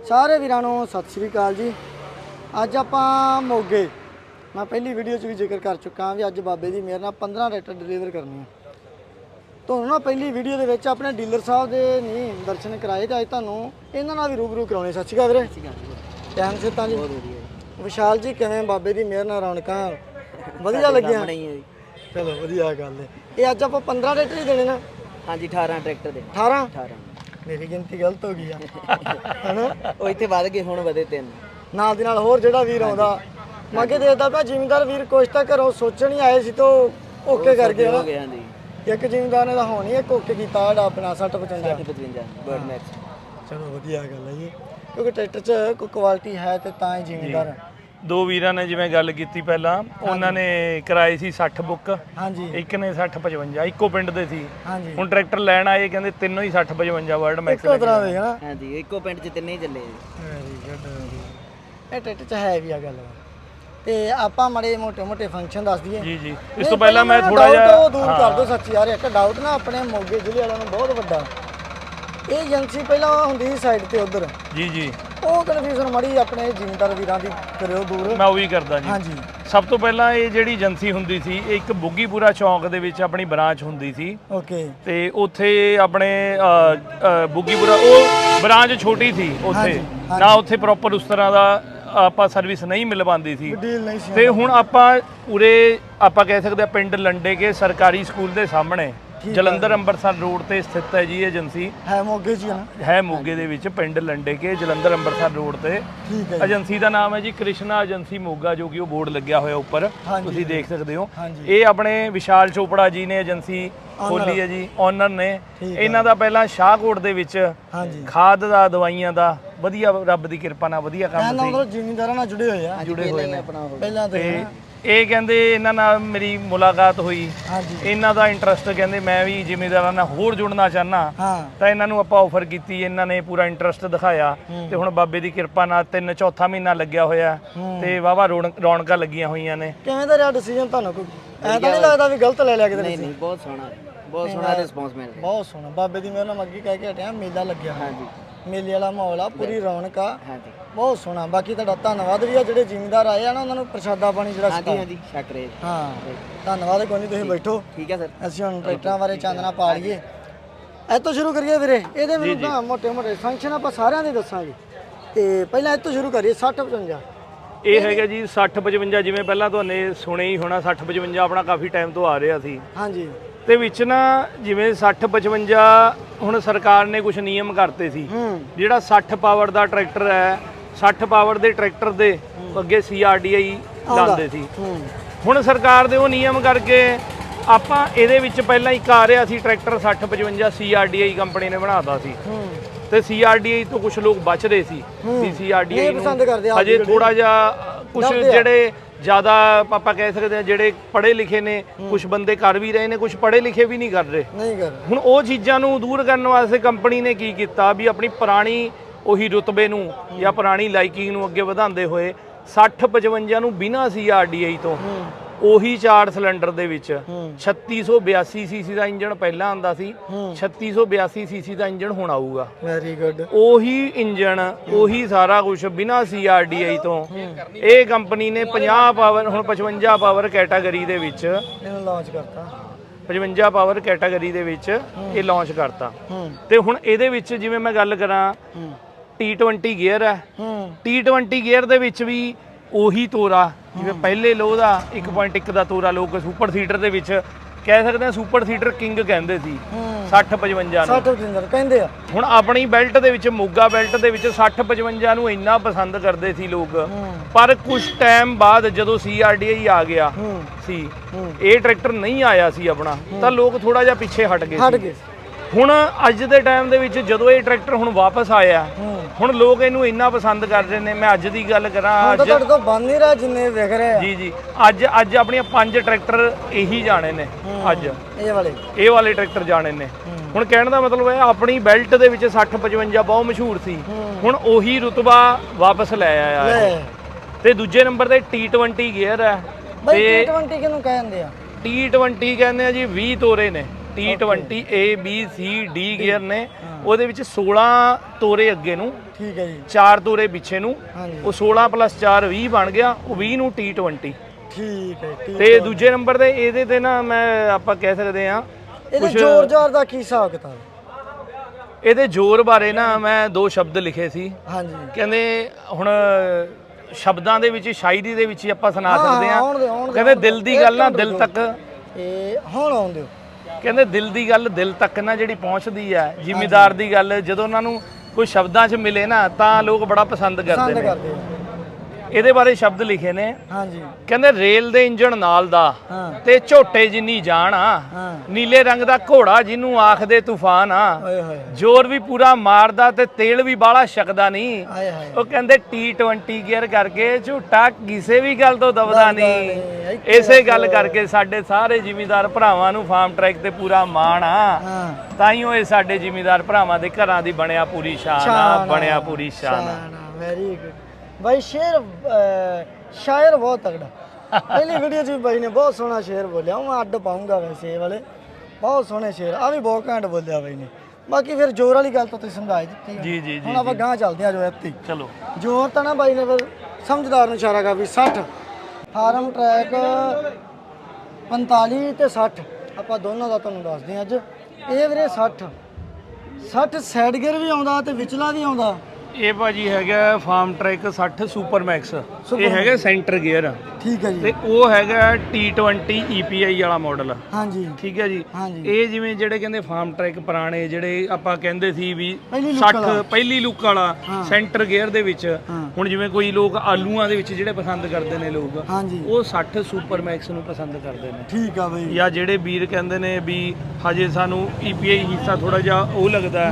ਸਾਰੇ ਵੀਰਾਂ ਨੂੰ ਸਤਿ ਸ੍ਰੀ ਅਕਾਲ ਜੀ। ਅੱਜ ਆਪਾਂ ਮੋਗੇ। ਮੈਂ ਪਹਿਲੀ ਵੀਡੀਓ 'ਚ ਵੀ ਜ਼ਿਕਰ ਕਰ ਚੁੱਕਾ ਵੀ ਅੱਜ ਬਾਬੇ ਦੀ ਮਿਹਰ ਨਾਲ 15 ਟਰੈਕਟਰ ਡਿਲੀਵਰ ਕਰਨੇ ਆ। ਤੁਹਾਨੂੰ ਨਾ ਪਹਿਲੀ ਵੀਡੀਓ ਦੇ ਵਿੱਚ ਆਪਣੇ ਡੀਲਰ ਸਾਹਿਬ ਦੇ ਨਹੀਂ ਦਰਸ਼ਨ ਕਰਾਏ ਤੇ ਅੱਜ ਤੁਹਾਨੂੰ ਇਹਨਾਂ ਨਾਲ ਵੀ ਰੂਬਰੂ ਕਰਾਉਣੇ ਸਤਿ ਸ਼੍ਰੀ ਅਕਾਲ ਵੀਰੇ। ਟਾਈਮ ਸੇ ਤਾਂ ਜੀ। ਵਿਸ਼ਾਲ ਜੀ ਕਿਵੇਂ ਬਾਬੇ ਦੀ ਮਿਹਰ ਨਾਲ ਰੌਣਕਾਂ? ਵਧੀਆ ਲੱਗੀਆਂ? ਚਲੋ ਵਧੀਆ ਗੱਲ ਹੈ। ਇਹ ਅੱਜ ਆਪਾਂ 15 ਟਰੈਕਟਰ ਹੀ ਦੇਣੇ ਨਾ? ਹਾਂਜੀ 18 ਟਰੈਕਟਰ ਦੇ। 18 18 ਮੇਰੀ ਗਿਣਤੀ ਗਲਤ ਹੋ ਗਈ ਆ। ਹਨਾ? ਉਹ ਇੱਥੇ ਵੱਧ ਗਏ ਹੁਣ ਵਧੇ ਤਿੰਨ। ਨਾਲ ਦੀ ਨਾਲ ਹੋਰ ਜਿਹੜਾ ਵੀਰ ਆਉਂਦਾ ਮੈਂ ਕਿ ਦੇਖਦਾ ਪਿਆ ਜ਼ਿਮੀਂਦਾਰ ਵੀਰ ਕੁਛ ਤਾਂ ਘਰੋਂ ਸੋਚਣ ਹੀ ਆਏ ਸੀ ਤੋਂ ਓਕੇ ਕਰ ਗਏ ਹੋ ਨਾ ਗਏ ਹਾਂਜੀ। ਇੱਕ ਜ਼ਿਮੀਂਦਾਰ ਨੇ ਤਾਂ ਹੋਣੀ ਇੱਕ ਓਕੇ ਕੀਤਾ ਸਾਡਾ ਆਪਣਾ 60 55 55 ਬਰਡ ਮੈਕਸ ਚਲੋ ਵਧੀਆ ਗੱਲ ਹੈ ਜੀ। ਕਿਉਂਕਿ ਟਰੈਕਟਰ 'ਚ ਕੋਈ ਕੁਆਲਿਟੀ ਹੈ ਤੇ ਤਾਂ ਹੀ ਜ਼ਿਮੀਂਦਾਰ ਦੋ ਵੀਰਾਂ ਨੇ ਜਿਵੇਂ ਗੱਲ ਕੀਤੀ ਪਹਿਲਾਂ ਉਹਨਾਂ ਨੇ ਕਰਾਏ ਸੀ 60 ਬੁੱਕ। ਹਾਂਜੀ। ਇੱਕ ਨੇ 60 55 ਇੱਕੋ ਪਿੰਡ ਦੇ ਸੀ। ਹਾਂਜੀ। ਹੁਣ ਟਰੈਕਟਰ ਲੈਣ ਆਏ ਕਹਿੰਦੇ ਤਿੰਨੋਂ ਹੀ 60 55 ਵਰਡ ਮੈਕਸ ਇੱਕੋ ਤਰ੍ਹਾਂ ਦੇ ਹਨਾ? ਹਾਂਜੀ ਇੱਕੋ ਪਿੰਡ 'ਚ ਤਿੰਨੇ ਹੀ ਚੱਲੇ ਇਹ ਟਰੈਕਟਰ 'ਚ ਹੈ ਵੀ ਆ ਗੱਲ। ਤੇ ਆਪਾਂ ਮੜੇ ਮੋਟੇ ਮੋਟੇ ਫੰਕਸ਼ਨ ਦੱਸ ਦਈਏ। ਜੀ ਜੀ। ਇਸ ਤੋਂ ਪਹਿਲਾਂ ਮੈਂ ਥੋੜਾ ਜਿਹਾ ਉਹ ਦੂਰ ਕਰ ਦੋ ਸੱਚ ਯਾਰ ਇੱਕ ਡਾਊਟ ਨਾ ਆਪਣੇ ਮੋਗੇ ਜ਼ਿਲ੍ਹੇ ਵਾਲਿਆਂ ਨੂੰ ਬਹੁਤ ਵੱਡਾ। ਇਹ ਏਜੰਸੀ ਪਹਿਲਾਂ ਹੁੰਦੀ ਸੀ ਸਾਈਡ ਤੇ ਉਧਰ। ਜੀ ਜੀ। ਉਹ ਕਨਫਿਊਜ਼ਨ ਮੜੀ ਆਪਣੇ ਜ਼ਿਮੀਂਦਾਰ ਵੀਰਾਂ ਦੀ ਕਰਿਓ ਦੂਰ। ਮੈਂ ਉਹ ਵੀ ਕਰਦਾ ਜੀ। ਹਾਂਜੀ। ਸਭ ਤੋਂ ਪਹਿਲਾਂ ਇਹ ਜਿਹੜੀ ਏਜੰਸੀ ਹੁੰਦੀ ਸੀ ਇਹ ਇੱਕ ਬੁੱਗੀਪੁਰਾ ਚੌਂਕ ਦੇ ਵਿੱਚ ਆਪਣੀ ਬ੍ਰਾਂਚ ਹੁੰਦੀ ਸੀ। ਓਕੇ ਤੇ ਉੱਥੇ ਆਪਣੇ ਅ, ਅ, ਬੁੱਗੀਪੁਰਾ ਉਹ ਬ੍ਰਾਂਚ ਛੋਟੀ ਸੀ ਉੱਥੇ। ਹਾਂਜੀ, ਨਾ ਉੱਥੇ ਪ੍ਰੋਪਰ ਉਸ ਤਰ੍ਹਾਂ ਦਾ ਆਪਾਂ ਸਰਵਿਸ ਨਹੀਂ ਮਿਲ ਪਾਉਂਦੀ ਸੀ ਡੀਲ ਨਹੀਂ ਸੀ ਤੇ ਹੁਣ ਆਪਾਂ ਉਰੇ ਆਪਾਂ ਕਹਿ ਸਕਦੇ ਆ ਪਿੰਡ ਲੰਡੇ ਕੇ ਸਰਕਾਰੀ ਸਕੂਲ ਦੇ ਸਾਹਮਣੇ। ਜਲੰਧਰ ਅੰਮ੍ਰਿਤਸਰ ਰੋਡ ਤੇ ਸਥਿਤ ਹੈ ਜੀ ਏਜੰਸੀ। ਹੈ ਮੋਗੇ ਜੀ ਨਾ? ਹੈ ਮੋਗੇ ਦੇ ਵਿੱਚ ਪਿੰਡ ਲੰਡੇ ਕੇ ਜਲੰਧਰ ਅੰਮ੍ਰਿਤਸਰ ਰੋਡ ਤੇ। ਠੀਕ ਹੈ ਜੀ। ਏਜੰਸੀ ਦਾ ਨਾਮ ਹੈ ਜੀ ਕ੍ਰਿਸ਼ਨਾ ਏਜੰਸੀ ਮੋਗਾ ਜੋ ਕਿ ਉਹ ਬੋਰਡ ਲੱਗਿਆ ਹੋਇਆ ਉੱਪਰ। ਹਾਂਜੀ। ਤੁਸੀਂ ਦੇਖ ਸਕਦੇ ਹੋ। ਹਾਂਜੀ। ਇਹ ਆਪਣੇ ਵਿਸ਼ਾਲ ਚੋਪੜਾ ਜੀ ਨੇ ਏਜੰਸੀ ਖੋਲੀ ਹੈ ਜੀ ਓਨਰ ਨੇ। ਠੀਕ ਹੈ। ਇਹਨਾਂ ਦਾ ਪਹਿਲਾਂ ਸ਼ਾਹਕੋਟ ਦੇ ਵਿੱਚ ਹਾਂਜੀ। ਖਾਦ ਦਾ ਦਵਾਈਆਂ ਦਾ ਵਧੀਆ ਰੱਬ ਦੀ ਕਿਰਪਾ ਨਾਲ ਵਧੀਆ ਕੰਮ ਨਾ ਸੀ। ਮਤਲਬ ਜ਼ਿਮੀਂਦਾਰਾਂ ਨਾਲ ਜੁੜੇ ਹੋਏ ਆ। ਜੁੜੇ ਹੋਏ ਨੇ। ਆਪਣਾ ਉਹ ਪਹਿਲਾਂ ਤੋਂ ਤੇ। ਇਹ ਕਹਿੰਦੇ ਇਹਨਾਂ ਨਾਲ ਮੇਰੀ ਮੁਲਾਕਾਤ ਹੋਈ। ਹਾਂਜੀ। ਇਹਨਾਂ ਦਾ ਇੰਟਰਸਟ ਕਹਿੰਦੇ ਮੈਂ ਵੀ ਜ਼ਿਮੀਂਦਾਰਾਂ ਨਾਲ ਹੋਰ ਜੁੜਨਾ ਚਾਹਨਾ। ਹਾਂ। ਤਾਂ ਇਹਨਾਂ ਨੂੰ ਆਪਾਂ ਆਫਰ ਕੀਤੀ ਇਹਨਾਂ ਨੇ ਪੂਰਾ ਇੰਟਰਸਟ ਦਿਖਾਇਆ। ਤੇ ਹੁਣ ਬਾਬੇ ਦੀ ਕਿਰਪਾ ਨਾਲ ਤਿੰਨ ਚੌਥਾ ਮਹੀਨਾ ਲੱਗਿਆ ਹੋਇਆ। ਤੇ ਵਾਵਾ ਰੌਣਕਾਂ ਲੱਗੀਆਂ ਹੋਈਆਂ ਨੇ। ਕਿਵੇਂ ਦਾ ਰਿਹਾ ਡਿਸੀਜਨ ਤੁਹਾਨੂੰ ਕੋਈ? ਐ ਤਾਂ ਨਹੀਂ ਲੱਗਦਾ ਵੀ ਗਲਤ ਲੈ ਲਿਆ ਕਿਤੇ ਨਹੀਂ ਬਹੁਤ ਸੋਹਣਾ ਬਹੁਤ ਸੋਹਣਾ ਰਿਸਪੌਂਸ ਮਿਲ ਰਿਹਾ। ਬਹੁਤ ਸੋਹਣਾ। ਬਾਬੇ ਦੀ ਮਿਹਰ ਨਾਲ ਮੈਂ ਅੱਗੇ ਕਹਿ ਕੇ ਹਟਿਆ ਮੇਲਾ ਲੱਗਿਆ। ਹਾਂਜੀ। ਮੇਲੇ ਵਾਲਾ ਮਾਹੌਲ ਆ ਪੂਰੀ ਰੌਣਕ ਆ। ਹਾਂਜੀ। ਬਹੁਤ ਸੋਹਣਾ। ਬਾਕੀ ਤੁਹਾਡਾ ਧੰਨਵਾਦ ਵੀ ਆ ਜਿਹੜੇ ਜ਼ਿਮੀਂਦਾਰ ਆਏ ਆ ਨਾ ਉਹਨਾਂ ਨੂੰ ਪ੍ਰਸ਼ਾਦਾ ਪਾਣੀ ਜਿਹੜਾ ਹਾਂਜੀ ਛਕਾ। ਹਾਂਜੀ ਹਾਂ ਧੰਨਵਾਦ ਕੋਈ ਨਹੀਂ ਤੁਸੀਂ ਬੈਠੋ। ਠੀਕ ਹੈ ਸਰ। ਅਸੀਂ ਹੁਣ ਟਰੈਕਟਰਾਂ ਬਾਰੇ ਚਾਂਦਨਾ ਪਾ ਲਈਏ। ਇਹ ਤੋਂ ਸ਼ੁਰੂ ਕਰੀਏ ਵੀਰੇ। ਇਹਦੇ ਮੈਨੂੰ ਤਾਂ ਮੋਟੇ ਮੋਟੇ ਫੰਕਸ਼ਨ ਆਪਾਂ ਸਾਰਿਆਂ ਦੇ ਦੱਸਾਂਗੇ। ਤੇ ਪਹਿਲਾਂ ਇਹ ਤੋਂ ਸ਼ੁਰੂ ਕਰੀਏ 60 55 ਇਹ ਹੈਗਾ ਜੀ 60 ਜਿਵੇਂ ਪਹਿਲਾਂ ਤੁਹਾਨੂੰ ਸੁਣਿਆ ਹੀ ਹੋਣਾ 60 ਆਪਣਾ ਕਾਫੀ ਟਾਈਮ ਤੋਂ ਆ ਰਿਹਾ ਸੀ। ਹਾਂਜੀ। ਤੇ ਵਿੱਚ ਨਾ ਜਿਵੇਂ 60 ਹੁਣ ਸਰਕਾਰ ਨੇ ਕੁਝ ਨਿਯਮ ਕਰਤੇ ਸੀ। ਜਿਹੜਾ 60 ਪਾਵਰ ਦਾ ਟਰੈਕਟਰ ਹੈ 60 ਪਾਵਰ ਦੇ ਟਰੈਕਟਰ ਦੇ ਅੱਗੇ ਸੀਆਰਡੀਆਈ ਲਾਉਂਦੇ ਸੀ। ਹੁਣ ਸਰਕਾਰ ਦੇ ਉਹ ਨਿਯਮ ਕਰਕੇ ਆਪਾਂ ਇਹਦੇ ਵਿੱਚ ਪਹਿਲਾਂ ਇੱਕ ਆ ਰਿਹਾ ਸੀ ਟਰੈਕਟਰ 6055 ਸੀਆਰਡੀਆਈ ਕੰਪਨੀ ਨੇ ਬਣਾਤਾ ਸੀ। ਤੇ ਸੀਆਰਡੀਆਈ ਤੋਂ ਕੁਝ ਲੋਕ ਬਚ ਰਹੇ ਸੀ ਵੀ ਸੀਆਰਡੀਆਈ ਹਜੇ ਦੀ ਥੋੜਾ ਜਿਹਾ ਕੁਝ। ਜਿਹੜੇ ਜ਼ਿਆਦਾ ਆਪਾਂ ਕਹਿ ਸਕਦੇ ਆ ਜਿਹੜੇ ਪੜ੍ਹੇ ਲਿਖੇ ਨੇ ਕੁਝ ਬੰਦੇ ਕਰ ਵੀ ਰਹੇ ਨੇ ਕੁਝ ਪੜ੍ਹੇ ਲਿਖੇ ਵੀ ਨਹੀਂ ਕਰ ਰਹੇ। ਨਹੀਂ ਕਰ ਹੁਣ ਉਹ ਚੀਜ਼ਾਂ ਨੂੰ ਦੂਰ ਕਰਨ ਵਾਸਤੇ ਕੰਪਨੀ ਨੇ ਕੀ ਕੀਤਾ ਵੀ ਆਪਣੀ ਪੁਰਾਣੀ ਉਹੀ ਰੁਤਬੇ ਨੂੰ ਜਾਂ ਪੁਰਾਣੀ ਲਾਈਕਿੰਗ ਨੂੰ ਅੱਗੇ ਵਧਾਉਂਦੇ ਹੋਏ 60 55 ਨੂੰ ਬਿਨਾਂ ਸੀਆਰਡੀਆਈ ਤੋਂ ਉਹੀ ਚਾਰ ਸਿਲੰਡਰ ਦੇ ਵਿੱਚ 3682 ਸੀਸੀ ਦਾ ਇੰਜਨ ਪਹਿਲਾਂ ਆਂਦਾ ਸੀ 3682 ਸੀਸੀ ਦਾ ਇੰਜਨ ਹੁਣ ਆਊਗਾ। ਵੈਰੀ ਗੁੱਡ ਉਹੀ ਇੰਜਨ ਉਹੀ ਸਾਰਾ ਕੁਝ ਬਿਨਾਂ ਸੀਆਰਡੀਆਈ ਤੋਂ ਇਹ ਕੰਪਨੀ ਨੇ 50 ਪਾਵਰ ਹੁਣ 55 ਪਾਵਰ ਕੈਟਾਗਰੀ ਦੇ ਵਿੱਚ ਇਹਨੂੰ ਲਾਂਚ ਕਰਤਾ। 55 ਪਾਵਰ ਕੈਟਾਗਰੀ ਦੇ ਵਿੱਚ ਇਹ ਲਾਂਚ ਕਰਤਾ। ਤੇ ਹੁਣ ਇਹਦੇ ਵਿੱਚ ਜਿਵੇਂ ਮੈਂ ਗੱਲ ਕਰਾਂ T20 ਗੇਅਰ ਹੈ। ਹੂੰ। T20 ਗੇਅਰ ਦੇ ਵਿੱਚ ਵੀ ਉਹੀ ਤੋਰਾ ਜਿਵੇਂ ਪਹਿਲੇ ਲੋ ਦਾ 1.1 ਦਾ ਤੋਰਾ ਲੋਕ ਸੁਪਰ ਸੀਟਰ ਦੇ ਵਿੱਚ ਕਹਿ ਸਕਦੇ ਆ ਸੁਪਰ ਸੀਟਰ ਕਿੰਗ ਕਹਿੰਦੇ ਸੀ। ਹੂੰ। 60 55 ਨੂੰ। 60 ਜਿੰਦਰ ਕਹਿੰਦੇ ਆ। ਹੁਣ ਆਪਣੀ ਬੈਲਟ ਦੇ ਵਿੱਚ ਮੋਗਾ ਬੈਲਟ ਦੇ ਵਿੱਚ 60 55 ਨੂੰ ਇੰਨਾ ਪਸੰਦ ਕਰਦੇ ਸੀ ਲੋਕ। ਪਰ ਕੁਝ ਟਾਈਮ ਬਾਅਦ ਜਦੋਂ ਸੀਆਰਡੀਆਈ ਆ ਗਿਆ ਸੀ ਇਹ ਟਰੈਕਟਰ ਨਹੀਂ ਆਇਆ ਸੀ ਆਪਣਾ ਤਾਂ ਲੋਕ ਥੋੜਾ ਜਿਹਾ ਪਿੱਛੇ ਹਟ ਗਏ ਹਟ ਗਏ ਹੁਣ ਅੱਜ ਦੇ ਟਾਈਮ ਦੇ ਵਿੱਚ ਜਦੋਂ ਇਹ ਟਰੈਕਟਰ ਹੁਣ ਵਾਪਸ ਆਇਆ ਹੁਣ ਲੋਕ ਇਹਨੂੰ ਇੰਨਾ ਪਸੰਦ ਕਰ ਰਹੇ ਨੇ ਮੈਂ ਅੱਜ ਦੀ ਗੱਲ ਕਰਾਂ ਹੁਣ ਤਾਂ ਅੱਜ ਤੁਹਾਡੇ ਤੋਂ ਬੰਦ ਨਹੀਂ ਰਿਹਾ ਜਿੰਨੇ ਵਿਖ ਰਹੇ ਆ। ਜੀ ਜੀ। ਅੱਜ ਅੱਜ ਆਪਣੀਆਂ ਪੰਜ ਟਰੈਕਟਰ ਇਹੀ ਜਾਣੇ ਨੇ ਅੱਜ। ਇਹ ਵਾਲੇ। ਇਹ ਵਾਲੇ ਟਰੈਕਟਰ ਜਾਣੇ ਨੇ। ਹੁਣ ਕਹਿਣ ਦਾ ਮਤਲਬ ਹੈ ਆਪਣੀ ਬੈਲਟ ਦੇ ਵਿੱਚ 60 55 ਬਹੁਤ ਮਸ਼ਹੂਰ ਸੀ। ਹੁਣ ਉਹੀ ਰੁਤਬਾ ਵਾਪਸ ਲੈ ਆਇਆ ਹੈ। ਲੈ। ਤੇ ਦੂਜੇ ਨੰਬਰ ਤੇ T20 ਗੇਅਰ ਹੈ। ਬਈ ਤੇ T20 ਕਿਹਨੂੰ ਕਹਿੰਦੇ ਆ? T20 ਕਹਿੰਦੇ ਆ ਜੀ 20 ਤੋਰੇ ਨੇ। T20 A B C D gear ਨੇ। ਉਹਦੇ ਵਿੱਚ 16 ਤੋਰੇ ਅੱਗੇ ਨੂੰ ਠੀਕ ਹੈ ਜੀ। 4 ਤੋਰੇ ਪਿੱਛੇ ਨੂੰ। ਉਹ 16 ਪਲੱਸ 4 20 ਬਣ ਗਿਆ ਉਹ 20 ਨੂੰ T20 ਠੀਕ ਹੈ ਤੇ ਦੂਜੇ ਨੰਬਰ ਤੇ ਇਹਦੇ ਤੇ ਨਾ ਮੈਂ ਆਪਾਂ ਕਹਿ ਸਕਦੇ ਆ ਇਹਦੇ ਜ਼ੋਰ ਜ਼ਾਰ ਦਾ ਕੀ ਹਿਸਾਬ ਕਿਤਾਬ? ਇਹਦੇ ਜ਼ੋਰ ਬਾਰੇ ਨਾ ਮੈਂ ਦੋ ਸ਼ਬਦ ਲਿਖੇ ਸੀ। ਹਾਂਜੀ। ਕਹਿੰਦੇ ਹੁਣ ਸ਼ਬਦਾਂ ਦੇ ਵਿੱਚ ਸ਼ਾਇਰੀ ਦੇ ਵਿੱਚ ਆਪਾਂ ਸੁਣਾ ਸਕਦੇ ਆ ਕਹਿੰਦੇ ਦਿਲ ਦੀ। ਗੱਲ ਨਾ ਦਿਲ ਤੱਕ। ਇਹ ਹੁਣ ਆਉਂਦੇ ਹੋ ਕਹਿੰਦੇ ਦਿਲ ਦੀ ਗੱਲ ਦਿਲ ਤੱਕ ਨਾ ਜਿਹੜੀ ਪਹੁੰਚਦੀ ਹੈ ਜ਼ਿਮੀਦਾਰ ਦੀ ਗੱਲ ਜਦੋਂ ਉਹਨਾਂ ਨੂੰ ਕੋਈ ਸ਼ਬਦਾਂ 'ਚ ਮਿਲੇ ਨਾ ਤਾਂ ਲੋਕ ਬੜਾ ਪਸੰਦ ਕਰਦੇ ਪਸੰਦ ਨੇ। ਇਹਦੇ ਬਾਰੇ ਸ਼ਬਦ ਲਿਖੇ ਨੇ। ਹਾਂਜੀ। ਕਹਿੰਦੇ ਰੇਲ ਦੇ ਇੰਜਣ ਨਾਲ ਦਾ ਤੇ ਝੋਟੇ ਜਿੰਨੀ ਜਾਣ ਆ ਨੀਲੇ ਰੰਗ ਦਾ ਘੋੜਾ ਜਿਹਨੂੰ ਆਖਦੇ ਤੂਫਾਨ ਆ ਜ਼ੋਰ ਵੀ ਪੂਰਾ ਮਾਰਦਾ ਤੇ ਤੇਲ ਵੀ ਬਾਹਲਾ ਛਕਦਾ ਨਹੀਂ। ਉਹ ਕਹਿੰਦੇ T20 ਗੇਅਰ ਕਰਕੇ ਝੂਟਾ ਕਿਸੇ ਵੀ ਗੱਲ ਤੋਂ ਦਬਦਾ ਨਹੀਂ। ਇਸੇ ਗੱਲ ਕਰਕੇ ਸਾਡੇ ਸਾਰੇ ਜ਼ਿਮੀਂਦਾਰ ਭਰਾਵਾਂ ਨੂੰ ਫਾਰਮ ਟਰੈਕ ਤੇ ਪੂਰਾ ਮਾਣ ਆ। ਤਾਂ ਹੀ। ਉਹ ਇਹ ਸਾਡੇ ਜ਼ਿਮੀਂਦਾਰ ਭਰਾਵਾਂ ਦੇ ਘਰਾਂ ਦੀ ਬਣਿਆ ਪੂਰੀ ਸ਼ਾਨ ਆ ਬਣਿਆ ਪੂਰੀ ਸ਼ਾਨ ਆ। ਵੈਰੀ ਗੁੱਡ ਬਾਈ ਸ਼ੇਰ ਸ਼ਾਇਰ ਬਹੁਤ ਤਗੜਾ ਪਹਿਲੀ ਵੀਡੀਓ 'ਚ ਵੀ ਬਾਈ ਨੇ ਬਹੁਤ ਸੋਹਣਾ ਸ਼ੇਰ ਬੋਲਿਆ। ਉਹ ਅੱਡ ਪਾਉਂਗਾ ਵੈਸੇ ਇਹ ਵਾਲੇ। ਬਹੁਤ ਸੋਹਣੇ ਸ਼ੇਰ। ਆ ਵੀ ਬਹੁਤ ਘੈਂਟ ਬੋਲਿਆ ਬਾਈ ਨੇ। ਬਾਕੀ ਫਿਰ ਜ਼ੋਰ ਵਾਲੀ ਗੱਲ ਤਾਂ ਤੁਸੀਂ ਸਮਝਾ ਹੀ ਦਿੱਤੀ ਆ। ਜੀ ਜੀ ਹੁਣ ਜੀ ਆਪਾਂ ਗਾਂ ਚੱਲਦੇ ਆ ਜੋ ਇੱਥੇ ਹੀ। ਚਲੋ। ਜ਼ੋਰ ਤਾਂ ਨਾ ਬਾਈ ਨੇ ਫਿਰ ਸਮਝਦਾਰ ਨੂੰ ਇਸ਼ਾਰਾ ਕਰ ਵੀ 60 ਫਾਰਮ ਟਰੈਕ 45 ਤੇ 60 ਆਪਾਂ ਦੋਨਾਂ ਦਾ ਤੁਹਾਨੂੰ ਦੱਸਦੇ ਹਾਂ ਅੱਜ। ਇਹ ਵੀਰੇ 60 60 ਸਾਈਡ ਗੇਅਰ ਵੀ ਆਉਂਦਾ ਤੇ ਵਿਚਲਾ ਵੀ ਆਉਂਦਾ। ਇਹ ਭਾਜੀ ਹੈਗਾ ਫਾਰਮ ਟਰੈਕ 60 ਸੁਪਰ ਮੈਕਸ। ਇਹ ਹੈਗਾ ਸੈਂਟਰ ਗੇਅਰ। ਠੀਕ ਹੈ ਜੀ। ਤੇ ਉਹ ਹੈਗਾ T20 EPI ਵਾਲਾ ਮਾਡਲ। ਹਾਂਜੀ। ਠੀਕ ਹੈ ਜੀ। ਇਹ ਜਿਵੇਂ ਜਿਹੜੇ ਕਹਿੰਦੇ ਫਾਰਮ ਟਰੈਕ ਪੁਰਾਣੇ ਜਿਹੜੇ ਆਪਾਂ ਕਹਿੰਦੇ ਸੀ ਵੀ ਪਹਿਲੀ look 60 ਵਾਲਾ। ਪਹਿਲੀ ਲੁੱਕ ਵਾਲਾ। ਸੈਂਟਰ ਗੇਅਰ ਦੇ ਵਿੱਚ। ਹੁਣ ਜਿਵੇਂ ਕੋਈ ਲੋਕ ਆਲੂਆਂ ਦੇ ਵਿੱਚ ਜਿਹੜੇ ਪਸੰਦ ਕਰਦੇ ਨੇ ਲੋਕ ਉਹ 60 ਸੁਪਰ ਮੈਕਸ ਨੂੰ ਪਸੰਦ ਕਰਦੇ ਨੇ। ਠੀਕ ਆ ਬਈ। ਜਾਂ ਜਿਹੜੇ ਵੀਰ ਕਹਿੰਦੇ ਨੇ ਵੀ ਹਜੇ ਸਾਨੂੰ EPI ਹਿੱਸਾ ਥੋੜਾ ਜਿਹਾ ਉਹ ਲੱਗਦਾ।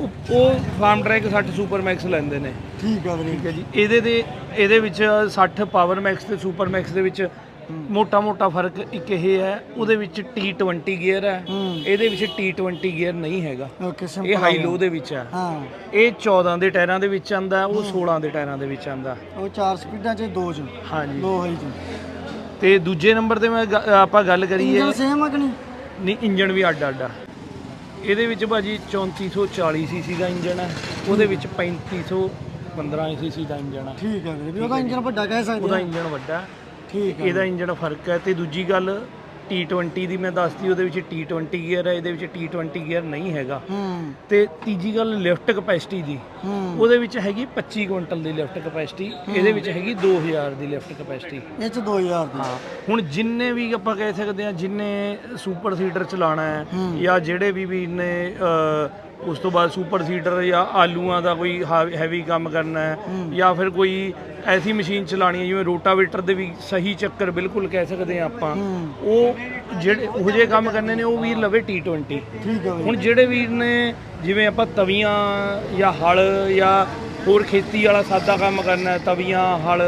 ਉਹ- ਉਹ ਫਾਰਮ ਟਰੈਕ 60 ਸੁਪਰ ਮੈਕਸ ਲੈਂਦੇ ਨੇ। ਠੀਕ ਆ ਵੀਰੇ। ਠੀਕ ਹੈ ਜੀ। ਇਹਦੇ ਦੇ ਇਹਦੇ ਵਿੱਚ 60 ਪਾਵਰ ਮੈਕਸ ਤੇ ਸੁਪਰ ਮੈਕਸ ਦੇ ਵਿੱਚ ਮੋਟਾ ਮੋਟਾ ਫ਼ਰਕ ਇੱਕ ਇਹ ਹੈ ਉਹਦੇ ਵਿੱਚ T20 ਗੇਅਰ ਹੈ। ਹੂੰ। ਇਹਦੇ ਵਿੱਚ T20 ਗੇਅਰ ਨਹੀਂ ਹੈਗਾ। ਓਕੇ ਇਹ ਸਿੰਪਲ ਹਾਈ ਲੋ ਦੇ ਵਿੱਚ ਹੈ। ਹਾਂ। ਇਹ 14 ਦੇ ਟਾਇਰਾਂ ਦੇ ਵਿੱਚ ਆਂਦਾ ਉਹ 16 ਦੇ ਟਾਇਰਾਂ ਦੇ ਵਿੱਚ ਆਂਦਾ ਉਹ ਚਾਰ ਸਪੀਡਾਂ 'ਚ ਦੋ 'ਚ। ਹਾਂਜੀ। ਦੋ ਹਾਈ 'ਚ। ਤੇ ਦੂਜੇ ਨੰਬਰ ਤੇ ਮੈਂ ਗ- ਆਪਾਂ ਗੱਲ ਕਰੀਏ ਇੰਜਨ ਸੇਮ ਆ ਕਿ ਨਹੀਂ? ਨਹੀਂ ਇੰਜਨ ਵੀ ਅੱਡ ਅੱਡ ਆ। ਇਹਦੇ ਵਿੱਚ ਭਾਜੀ 3440 ਸੀਸੀ ਦਾ ਇੰਜਨ ਹੈ। ਉਹਦੇ ਵਿੱਚ 3515 ਸੀਸੀ ਦਾ ਇੰਜਨ ਹੈ। ਠੀਕ ਆ ਵੀਰੇ ਵੀ ਉਹਦਾ ਇੰਜਨ ਵੱਡਾ ਕਹਿ ਸਕਦੇ ਉਹਦਾ ਆ ਇੰਜਨ ਵੱਡਾ। ਹੈ। ਠੀਕ ਆ ਇਹਦਾ ਇੰਜਨ ਫ਼ਰਕ ਹੈ। ਤੇ ਦੂਜੀ ਗੱਲ T20 ਦੀ ਮੈਂ ਦੱਸਤੀ ਉਹਦੇ ਵਿੱਚ T20 ਗੇਅਰ ਹੈ ਇਹਦੇ ਵਿੱਚ T20 ਗੇਅਰ ਨਹੀਂ ਹੈਗਾ। ਹੂੰ। ਤੇ ਤੀਜੀ ਗੱਲ ਲਿਫਟ ਕਪੈਸਿਟੀ ਦੀ। ਹੂੰ। ਉਹਦੇ ਵਿੱਚ ਹੈਗੀ 25 ਕੁਇੰਟਲ ਦੀ ਲਿਫਟ ਕਪੈਸਿਟੀ ਇਹਦੇ ਵਿੱਚ ਹੈਗੀ 2000 ਦੀ ਲਿਫਟ ਕਪੈਸਿਟੀ ਇਹ 'ਚ 2000 ਦੀ। ਹਾਂ ਹੁਣ ਜਿੰਨੇ ਵੀ ਆਪਾਂ ਕਹਿ ਸਕਦੇ ਹਾਂ ਜਿੰਨੇ ਸੁਪਰ ਸੀਡਰ ਚਲਾਣਾ ਹੈ। ਜਾਂ ਜਿਹੜੇ ਵੀ ਵੀਰ ਨੇ ਉਸ ਤੋਂ ਬਾਅਦ ਸੁਪਰ ਸੀਡਰ ਜਾਂ ਆਲੂਆਂ ਦਾ ਕੋਈ ਹੈਵੀ ਕੰਮ ਕਰਨਾ ਹੈ ਜਾਂ ਫਿਰ ਕੋਈ ਐਸੀ ਮਸ਼ੀਨ ਚਲਾਣੀ ਹੈ ਜਿਵੇਂ ਰੋਟਾਵੇਟਰ ਦੇ ਵੀ ਸਹੀ ਚੱਕਰ ਬਿਲਕੁਲ ਕਹਿ ਸਕਦੇ ਹਾਂ ਆਪਾਂ। ਹੂੰ। ਉਹ ਜਿਹੜੇ ਉਹ ਜਿਹੇ ਕੰਮ ਕਰਨੇ ਨੇ ਉਹ ਵੀਰ ਲਵੇ T20 ਠੀਕ ਆ ਵੀਰੇ। ਹੁਣ ਜਿਹੜੇ ਵੀਰ ਨੇ ਜਿਵੇਂ ਆਪਾਂ ਤਵੀਆਂ ਜਾਂ ਹਲ ਜਾਂ ਹੋਰ ਖੇਤੀ ਵਾਲਾ ਸਾਦਾ ਕੰਮ ਕਰਨਾ ਹੈ ਤਵੀਆਂ ਹਲ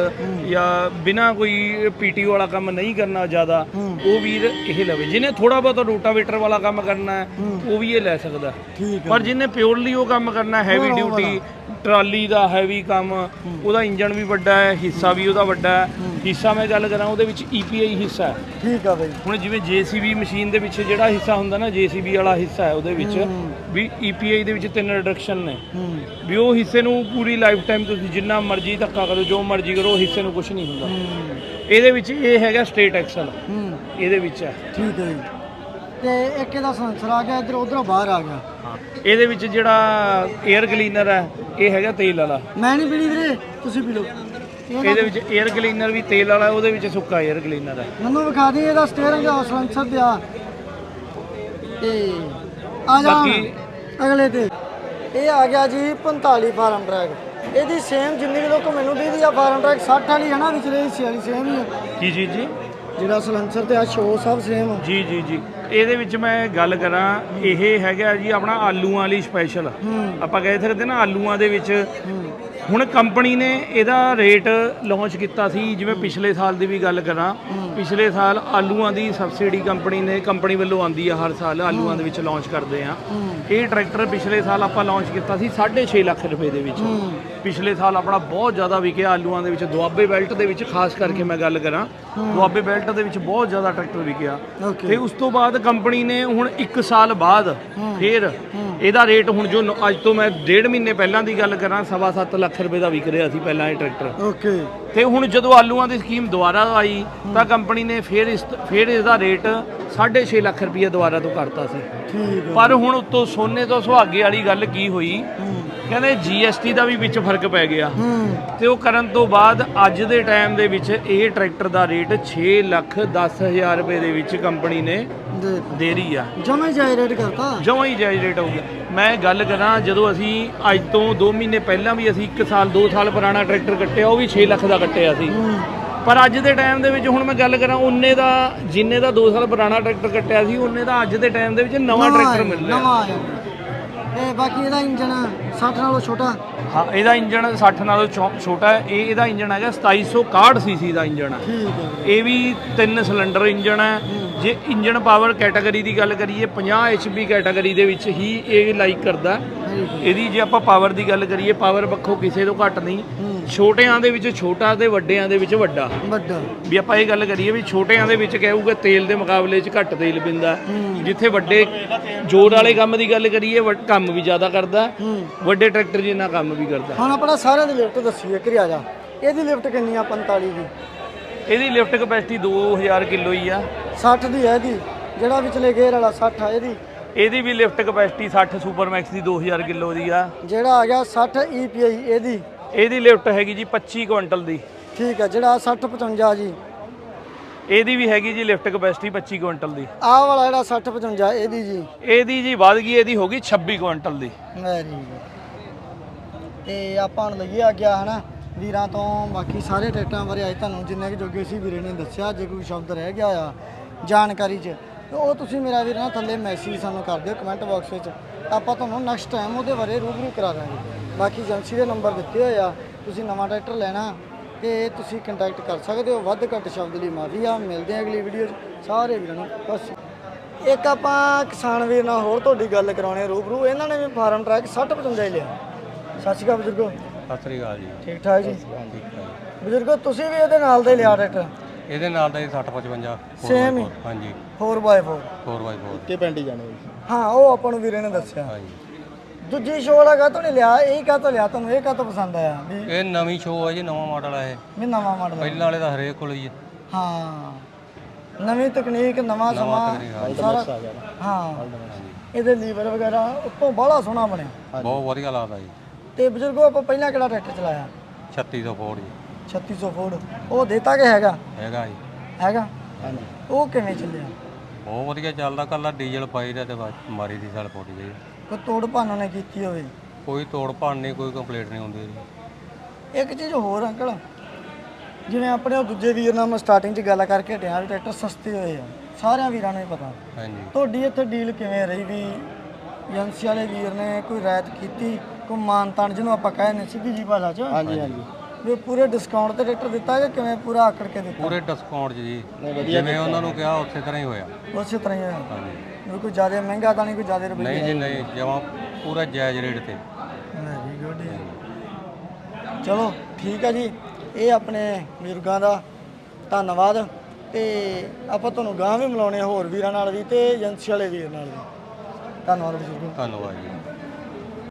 ਜਾਂ ਬਿਨਾ ਕੋਈ ਪੀਟੀਓ ਵਾਲਾ ਕੰਮ ਨਹੀਂ ਕਰਨਾ ਜ਼ਿਆਦਾ। ਉਹ ਵੀਰ ਇਹ ਲਵੇ। ਜਿਹਨੇ ਥੋੜਾ ਬਹੁਤਾ ਰੋਟਾਵੇਟਰ ਵਾਲਾ ਕੰਮ ਕਰਨਾ ਹੈ। ਉਹ ਵੀ ਇਹ ਲੈ ਸਕਦਾ। ਠੀਕ ਪਰ ਜਿਹਨੇ ਪਿਓਰਲੀ ਉਹ ਕੰਮ ਕਰਨਾ ਹੈਵੀ ਡਿਊਟੀ ਟਰਾਲੀ ਦਾ ਹੈਵੀ ਕੰਮ ਉਹਦਾ ਇੰਜਨ ਵੀ ਵੱਡਾ ਹੈ ਹਿੱਸਾ ਵੀ ਉਹਦਾ ਵੱਡਾ ਹੈ। ਹਿੱਸਾ ਮੈਂ ਗੱਲ ਕਰਾਂ ਉਹਦੇ ਵਿੱਚ EPI ਹਿੱਸਾ ਹੈ। ਠੀਕ ਆ ਬਈ। ਹੁਣ ਜਿਵੇਂ JCB ਮਸ਼ੀਨ ਦੇ ਵਿੱਚ ਜਿਹੜਾ ਹਿੱਸਾ ਹੁੰਦਾ ਨਾ JCB ਵਾਲਾ ਹਿੱਸਾ ਹੈ ਉਹਦੇ ਵਿੱਚ ਵੀ EPI ਦੇ ਵਿੱਚ ਤਿੰਨ ਰਿਡਕਸ਼ਨ ਨੇ। ਵੀ ਉਹ ਹਿੱਸੇ ਨੂੰ ਪੂਰੀ ਲਾਈਫ ਟਾਈਮ ਤੁਸੀਂ ਜਿੰਨਾ ਮਰਜ਼ੀ ਧੱਕਾ ਕਰੋ ਜੋ ਮਰਜ਼ੀ ਕਰੋ ਹਿੱਸੇ ਨੂੰ ਕੁਝ ਨਹੀਂ ਹੁੰਦਾ। ਇਹਦੇ ਵਿੱਚ ਇਹ ਹੈਗਾ ਸਟੇਟ ਐਕਸਲ ਇਹਦੇ ਵਿੱਚ ਹੈ। ਠੀਕ ਹੈ ਜੀ। ਤੇ ਇੱਕ ਇਹਦਾ ਸੈਂਸਰ ਆ ਗਿਆ ਇੱਧਰ ਉਧਰੋਂ ਬਾਹਰ ਆ ਗਿਆ। ਇਹਦੇ ਵਿੱਚ ਜਿਹੜਾ 에ਅਰ ਕਲੀਨਰ ਹੈ ਇਹ ਹੈਗਾ ਤੇਲ ਵਾਲਾ। ਮੈਂ ਨਹੀਂ ਪੀਣੀ ਵੀਰੇ ਤੁਸੀਂ ਪੀ ਲਓ। ਇਹਦੇ ਵਿੱਚ 에ਅਰ ਕਲੀਨਰ ਵੀ ਤੇਲ ਵਾਲਾ ਉਹਦੇ ਵਿੱਚ ਸੁੱਕਾ 에ਅਰ ਕਲੀਨਰ ਹੈ। ਮੈਨੂੰ ਵਿਖਾ ਦੇ ਇਹਦਾ ਸਟੀਅਰਿੰਗ ਦਾ ਸਲੈਂਸਰ ਦਿਆ ਤੇ ਆ ਜਾ ਬਾਕੀ ਅਗਲੇ ਤੇ। ਇਹ ਆ ਗਿਆ ਜੀ 45 ਫਾਰਮ ਟਰੈਕ। ਇਹਦੀ ਸੇਮ ਜਿੰਨੀ ਲੋਕ ਮੈਨੂੰ ਦੇ ਦੀ ਆ ਫਾਰਮ ਟਰੈਕ 60 ਵਾਲੀ ਹੈ ਨਾ ਵਿਚਲੇ ਹਿੱਸੇ ਵਾਲੀ ਸੇਮ ਹੀ ਹੈ। ਕੀ ਚੀਜ਼ ਜੀ? ਜਿਹੜਾ ਸਲੈਂਸਰ ਤੇ ਆ ਸ਼ੋ ਸਭ ਸੇਮ ਜੀ ਜੀ ਜੀ। ਇਹਦੇ ਵਿੱਚ ਮੈਂ ਗੱਲ ਕਰਾਂ ਇਹ ਹੈਗਾ ਜੀ ਆਪਣਾ ਆਲੂਆਂ ਵਾਲੀ ਸਪੈਸ਼ਲ ਆਪਾਂ ਕਹਿ ਸਕਦੇ ਨਾ ਆਲੂਆਂ ਦੇ ਵਿੱਚ। ਹੁਣ ਕੰਪਨੀ ਨੇ ਇਹਦਾ ਰੇਟ ਲਾਂਚ ਕੀਤਾ ਸੀ ਜਿਵੇਂ ਪਿਛਲੇ ਸਾਲ ਦੀ ਵੀ ਗੱਲ ਕਰਾਂ। ਪਿਛਲੇ ਸਾਲ ਆਲੂਆਂ ਦੀ ਸਬਸਿਡੀ ਕੰਪਨੀ ਨੇ ਕੰਪਨੀ ਵੱਲੋਂ ਆਂਦੀ ਆ ਹਰ ਸਾਲ ਆਲੂਆਂ ਦੇ ਵਿੱਚ ਲਾਂਚ ਕਰਦੇ ਆ। ਇਹ ਟਰੈਕਟਰ ਪਿਛਲੇ ਸਾਲ ਆਪਾਂ ਲਾਂਚ ਕੀਤਾ ਸੀ 6.5 ਲੱਖ ਰੁਪਏ ਦੇ ਵਿੱਚ। ਪਿਛਲੇ ਸਾਲ ਆਪਣਾ ਬਹੁਤ ਜ਼ਿਆਦਾ ਵਿਕਿਆ ਆਲੂਆਂ ਦੇ ਵਿੱਚ ਦੁਆਬੇ ਬੈਲਟ ਦੇ ਵਿੱਚ ਖਾਸ ਕਰਕੇ ਮੈਂ ਗੱਲ ਕਰਾਂ। ਦੁਆਬੇ ਬੈਲਟ ਦੇ ਵਿੱਚ ਬਹੁਤ ਜ਼ਿਆਦਾ ਟਰੈਕਟਰ ਵਿਕਿਆ। ਤੇ ਉਸ ਤੋਂ ਬਾਅਦ ਕੰਪਨੀ ਨੇ ਹੁਣ 1 ਸਾਲ ਬਾਅਦ ਫਿਰ ਇਹਦਾ ਰੇਟ ਹੁਣ ਜੋ ਅੱਜ ਤੋਂ ਮੈਂ ਡੇਢ ਮਹੀਨੇ ਪਹਿਲਾਂ ਦੀ ਗੱਲ ਕਰਾਂ ਸਵਾ ਸੱਤ ਲੱਖ ਰੁਪਏ ਦਾ ਵਿਕ ਰਿਹਾ ਸੀ ਪਹਿਲਾਂ ਇਹ ਟਰੈਕਟਰ। ਓਕੇ। ਤੇ ਹੁਣ ਜਦੋਂ ਆਲੂਆਂ ਦੀ ਸਕੀਮ ਦੁਬਾਰਾ ਆਈ ਤਾਂ ਕੰਪਨੀ ਨੇ ਫਿਰ ਇਸ ਫਿਰ ਇਹਦਾ ਰੇਟ 6.5 ਲੱਖ ਰੁਪਏ ਦੁਬਾਰਾ ਤੋਂ ਕਰਤਾ ਸੀ। ਠੀਕ ਹੈ। ਪਰ ਹੁਣ ਉੱਤੋਂ ਸੋਨੇ ਤੋਂ ਸੁਹਾਗੇ ਵਾਲੀ ਗੱਲ ਕੀ ਹੋਈ? ਕਹਿੰਦੇ ਜੀਐਸਟੀ ਦਾ ਵੀ ਵਿੱਚ ਫ਼ਰਕ ਪੈ ਗਿਆ। ਤੇ ਉਹ ਕਰਨ ਤੋਂ ਬਾਅਦ ਅੱਜ ਦੇ ਟਾਈਮ ਦੇ ਵਿੱਚ ਇਹ ਟਰੈਕਟਰ ਦਾ ਰੇਟ 6 ਲੱਖ 10 ਹਜ਼ਾਰ ਰੁਪਏ ਦੇ ਵਿੱਚ ਕੰਪਨੀ ਨੇ ਦੇ ਰਹੀ ਆ। ਜਮਾ ਹੀ ਜਾਇ ਰੇਟ ਕਰਤਾ। ਜਮਾਂ ਹੀ ਜਾਇਜ਼ ਰੇਟ ਹੋ ਗਿਆ। ਮੈਂ ਗੱਲ ਕਰਾਂ ਜਦੋਂ ਅਸੀਂ ਅੱਜ ਤੋਂ 2 ਮਹੀਨੇ ਪਹਿਲਾਂ ਵੀ ਅਸੀਂ 1 ਸਾਲ 2 ਸਾਲ ਪੁਰਾਣਾ ਟਰੈਕਟਰ ਕੱਟਿਆ ਉਹ ਵੀ 6 ਲੱਖ ਦਾ ਕੱਟਿਆ ਸੀ। ਪਰ ਅੱਜ ਦੇ ਟਾਈਮ ਦੇ ਵਿੱਚ ਹੁਣ ਮੈਂ ਗੱਲ ਕਰਾਂ ਉਹਨੇ ਦਾ ਜਿੰਨੇ ਦਾ 2 ਸਾਲ ਪੁਰਾਣਾ ਟਰੈਕਟਰ ਕੱਟਿਆ ਸੀ ਉਹਨੇ ਦਾ ਅੱਜ ਦੇ ਟਾਈਮ ਦੇ ਵਿੱਚ ਨਵਾਂ ਟਰੈਕਟਰ ਮਿਲ ਰਿਹਾ। ਨਵਾਂ ਆਇਆ। ਤੇ ਬਾਕੀ ਇਹਦਾ ਇੰਜਨ 60 ਨਾਲੋਂ ਛੋਟਾ। ਹਾਂ ਇਹਦਾ ਇੰਜਨ 60 ਨਾਲੋਂ ਛੋ- ਛੋਟਾ ਹੈ। ਇਹ ਇਹਦਾ ਇੰਜਨ ਹੈਗਾ 2761 ਸੀਸੀ ਦਾ ਇੰਜਨ ਹੈ। ਠੀਕ ਹੈ। ਇਹ ਵੀ ਤਿੰਨ ਸਿਲੰਡਰ ਇੰਜਨ ਹੈ। ਜੇ ਇੰਜਨ ਪਾਵਰ ਕੈਟਾਗਰੀ ਦੀ ਗੱਲ ਕਰੀਏ 50 HP ਕੈਟਾਗਰੀ ਦੇ ਵਿੱਚ ਹੀ ਇਹ ਲਾਈਕ ਕਰਦਾ। ਇਹਦੀ ਜੇ ਆਪਾਂ ਪਾਵਰ ਦੀ ਗੱਲ ਕਰੀਏ ਪਾਵਰ ਪੱਖੋਂ ਕਿਸੇ ਤੋਂ ਘੱਟ ਨਹੀਂ। ਛੋਟਿਆਂ ਦੇ ਵਿੱਚ ਛੋਟਾ ਤੇ ਵੱਡਿਆਂ ਦੇ ਵਿੱਚ ਵੱਡਾ। ਵੱਡਾ। ਵੀ ਆਪਾਂ ਇਹ ਗੱਲ ਕਰੀਏ ਵੀ ਛੋਟਿਆਂ ਦੇ ਵਿੱਚ ਕਹੂਗਾ ਤੇਲ ਦੇ ਮੁਕਾਬਲੇ 'ਚ ਘੱਟ ਤੇਲ ਪਿੰਦਾ ਜਿੱਥੇ ਵੱਡੇ ਜੋਰ ਵਾਲੇ ਕੰਮ ਦੀ ਗੱਲ ਕਰੀਏ ਕੰਮ ਵੀ ਜ਼ਿਆਦਾ ਕਰਦਾ। ਵੱਡੇ ਟਰੈਕਟਰ ਜਿੰਨਾ ਕੰਮ ਵੀ ਕਰਦਾ। ਹੁਣ ਆਪਣਾ ਸਾਰਿਆਂ ਦੀ ਲਿਫਟ ਦੱਸੀਏ ਕਿ ਆ ਜਾ ਇਹਦੀ ਲਿਫਟ ਕਿੰਨੀ ਆ? 45 ਦੀ। ਇਹਦੀ ਲਿਫਟ ਕਪੈਸਿਟੀ 2000 ਕਿਲੋ ਹੀ ਆ। 60 ਦੀ ਹੈ ਇਹਦੀ। ਜਿਹੜਾ ਵਿਚਲੇ ਗੇਅਰ ਵਾਲਾ 60 ਆ ਇਹਦੀ। ਇਹਦੀ ਵੀ ਲਿਫਟ ਕਪੈਸਿਟੀ 60 ਸੁਪਰ ਮੈਕਸ ਦੀ 2000 ਕਿਲੋ ਦੀ ਆ। ਜਿਹੜਾ ਆ ਗਿਆ 60 EPI ਇਹਦੀ। ਇਹਦੀ ਲਿਫਟ ਹੈਗੀ ਜੀ 25 ਕੁਇੰਟਲ ਦੀ। ਠੀਕ ਹੈ ਜਿਹੜਾ 60 55 ਜੀ। ਇਹਦੀ ਵੀ ਹੈਗੀ ਜੀ ਲਿਫਟ ਕਪੈਸਿਟੀ 25 ਕੁਇੰਟਲ ਦੀ। ਆਹ ਵਾਲਾ ਜਿਹੜਾ 60 55 ਇਹਦੀ ਜੀ। ਇਹਦੀ ਜੀ ਵੱਧ ਗਈ ਇਹਦੀ ਹੋ ਗਈ 26 ਕੁਇੰਟਲ ਦੀ। ਵੈਰੀ ਤੇ ਆਪਾਂ ਹੁਣ ਲਈਏ ਆ ਗਿਆ ਹਨਾ? ਵੀਰਾਂ ਤੋਂ ਬਾਕੀ ਸਾਰੇ ਟਰੈਕਟਰਾਂ ਬਾਰੇ ਅੱਜ ਤੁਹਾਨੂੰ ਜਿੰਨੇ ਕਿ ਜੋਗੇ ਸੀ ਵੀਰੇ ਨੇ ਦੱਸਿਆ, ਜੇ ਕੋਈ ਸ਼ਬਦ ਰਹਿ ਗਿਆ ਆ ਜਾਣਕਾਰੀ 'ਚ, ਤੇ ਉਹ ਤੁਸੀਂ ਮੇਰਾ ਵੀਰ ਨਾ ਥੱਲੇ ਮੈਸੇਜ ਸਾਨੂੰ ਕਰ ਦਿਓ ਕਮੈਂਟ ਬਾਕਸ ਵਿੱਚ। ਆਪਾਂ ਤੁਹਾਨੂੰ ਨੈਕਸਟ ਟਾਈਮ ਉਹਦੇ ਬਾਰੇ ਰੂਬਰੂ ਕਰਾ ਦਾਂਗੇ। ਬਾਕੀ ਏਜੰਸੀ ਦੇ ਨੰਬਰ ਦਿੱਤੇ ਹੋਏ ਆ, ਤੁਸੀਂ ਨਵਾਂ ਟਰੈਕਟਰ ਲੈਣਾ, ਤੇ ਤੁਸੀਂ ਕੰਟੈਕਟ ਕਰ ਸਕਦੇ ਹੋ। ਵੱਧ ਘੱਟ ਸ਼ਬਦ ਲਈ ਮਾਫੀ ਆ। ਮਿਲਦੇ ਆ ਅਗਲੀ ਵੀਡੀਓ 'ਚ। ਸਾਰੇ ਵੀਰਾਂ ਨੂੰ ਬਸ ਇੱਕ ਆਪਾਂ ਕਿਸਾਨ ਵੀਰ ਨਾਲ ਹੋਰ ਤੁਹਾਡੀ ਗੱਲ ਕਰਾਉਣੇ ਰੂਬਰੂ। ਇਹਨਾਂ ਨੇ ਵੀ ਫਾਰਮ ਟਰੈਕ 6055 ਹੀ ਲਿਆ। ਸਤਿ ਸ਼੍ਰੀ ਅਕਾਲ ਬਜ਼ੁਰਗੋ। ਸਤਿ ਸ੍ਰੀ ਅਕਾਲ ਜੀ। ਠੀਕ ਠਾਕ ਜੀ? ਠੀਕ ਹੈ ਜੀ। ਬਜ਼ੁਰਗੋ ਤੁਸੀਂ ਵੀ ਇਹਦੇ ਨਾਲ ਦਾ ਹੀ ਲਿਆ ਟਰੈਕਟਰ ਇਹਦੇ ਨਾਲ ਦਾ ਜੀ 60 55 Same ਹੀ। ਹਾਂਜੀ। 4x4 4x4 ਕਿ ਪਿੰਡ ਹੀ ਜਾਣੇ ਹਾਂ ਉਹ ਆਪਾਂ ਨੂੰ ਵੀਰੇ ਨੇ ਦੱਸਿਆ। ਹਾਂਜੀ। ਦੂਜੀ ਸ਼ੋਅ ਵਾਲਾ ਕਾਹਤੋਂ ਨਹੀਂ ਲਿਆ? ਇਹ ਕਾਹਤੋਂ ਲਿਆ ਤੁਹਾਨੂੰ? ਇਹ ਕਾਹਤੋਂ ਪਸੰਦ ਆਇਆ? ਵੀ ਇਹ ਨਵੀਂ ਸ਼ੋਅ ਹੈ ਜੀ ਨਵਾਂ ਮਾਡਲ ਹੈ ਇਹ। ਵੀ ਨਵਾਂ ਮਾਡਲ ਪਹਿਲਾਂ ਵਾਲੇ ਤਾਂ ਹਰੇਕ ਕੋਲ ਹੀ ਹੈ ਹਾਂ। ਨਵੀਂ ਤਕਨੀਕ ਨਵਾਂ ਸਮਾਂ ਤਕਨੀਕ, ਸਾਰਾ ਹਾਂ। ਇਹਦੇ ਲੀਵਰ ਵਗੈਰਾ ਉੱਤੋਂ ਬਾਹਲਾ ਸੋਹਣਾ ਬਣਿਆ। ਬਹੁਤ ਵਧੀਆ ਲੱਗਦਾ ਜੀ। ਤੇ ਬਜ਼ੁਰਗੋ ਆਪਾਂ ਪਹਿਲਾਂ ਕਿਹੜਾ ਟਰੈਕਟਰ ਚਲਾਇਆ? 3600 ਫੋੜ ਜੀ। 3600 ਫੋਰਡ ਉਹ ਦੇਤਾ ਕਿ ਹੈਗਾ? ਹੈਗਾ ਜੀ। ਹੈਗਾ? ਉਹ ਕਿਵੇਂ ਚੱਲਿਆ? ਬਹੁਤ ਵਧੀਆ ਚੱਲਦਾ ਕੱਲਾ ਡੀਜ਼ਲ ਪਾਈ ਦਾ ਤੇ ਬਸ ਮਾਰੀ ਦੀ ਸਾਲ ਫੋਟੀ ਗਈ। ਕੋਈ ਤੋੜ ਭੰਨ ਉਹਨੇ ਕੀਤੀ ਹੋਵੇ? ਕੋਈ ਤੋੜ ਭੰਨ ਨਹੀਂ ਕੋਈ ਕੰਪਲੀਟ ਨਹੀਂ ਹੁੰਦੀ ਜੀ। ਇੱਕ ਚੀਜ਼ ਹੋਰ ਅੰਕਲ। ਜਿਵੇਂ ਆਪਣੇ ਉਹ ਦੂਜੇ ਵੀਰ ਨਾਲ ਮੈਂ ਸਟਾਰਟਿੰਗ 'ਚ ਗੱਲ ਕਰਕੇ ਹਟਿਆ ਵੀ ਟਰੈਕਟਰ ਸਸਤੇ ਹੋਏ ਆ। ਸਾਰਿਆਂ ਵੀਰਾਂ ਨੂੰ ਪਤਾ। ਹਾਂਜੀ। ਤੁਹਾਡੀ ਇੱਥੇ ਡੀਲ ਕਿਵੇਂ ਰਹੀ ਵੀ? ਏਜੰਸੀ ਵਾਲੇ ਵੀਰ ਨੇ ਕੋਈ ਰਾਇਤ ਕੀਤੀ? ਕੋਈ ਮਾਨਤਾਨ ਜਿਹਨੂੰ ਆਪਾਂ ਕਹਿੰਦੇ ਸਿੱਧੀ ਜੀ ਭਾਸ਼ਾ 'ਚ। ਹਾਂਜੀ ਹਾਂਜੀ। ਵੀ ਪੂਰੇ ਡਿਸਕਾਊਂਟ ਤੇ ਟਰੈਕਟਰ ਦਿੱਤਾ ਕਿ ਕਿਵੇਂ ਪੂਰਾ ਆਕੜ ਕੇ ਦਿੱਤਾ? ਪੂਰੇ ਡਿਸਕਾਊਂਟ ਜੀ। ਜਿਵੇਂ ਉਹਨਾਂ ਨੂੰ ਕਿਹਾ ਉਸੇ ਤਰ੍ਹਾਂ ਹੀ ਹੋਇਆ। ਉਸੇ ਤਰ੍ਹਾਂ ਹੀ ਹੋਇਆ। ਹਾਂਜੀ। ਵੀ ਕੋਈ ਜ਼ਿਆਦਾ ਮਹਿੰਗਾ ਤਾਂ ਨਹੀਂ ਕੋਈ ਜ਼ਿਆਦਾ ਰੁਪਏ ਨਹੀਂ ਜੀ ਨਹੀਂ। ਜਮਾਂ ਪੂਰਾ ਜਾਇਜ਼ ਰੇਟ ਤੇ। Very good. ਚਲੋ ਠੀਕ ਹੈ ਜੀ। ਇਹ ਆਪਣੇ ਬਜ਼ੁਰਗਾਂ ਦਾ ਧੰਨਵਾਦ ਤੇ ਆਪਾਂ ਤੁਹਾਨੂੰ ਗਾਂ ਵੀ ਮਿਲਾਉਣੇ ਆ ਹੋਰ ਵੀਰਾਂ ਨਾਲ ਵੀ ਤੇ ਏਜੰਸੀ ਵਾਲੇ ਵੀਰ ਨਾਲ ਵੀ। ਧੰਨਵਾਦ ਬਜ਼ੁਰਗੋ। ਧੰਨਵਾਦ ਜੀ।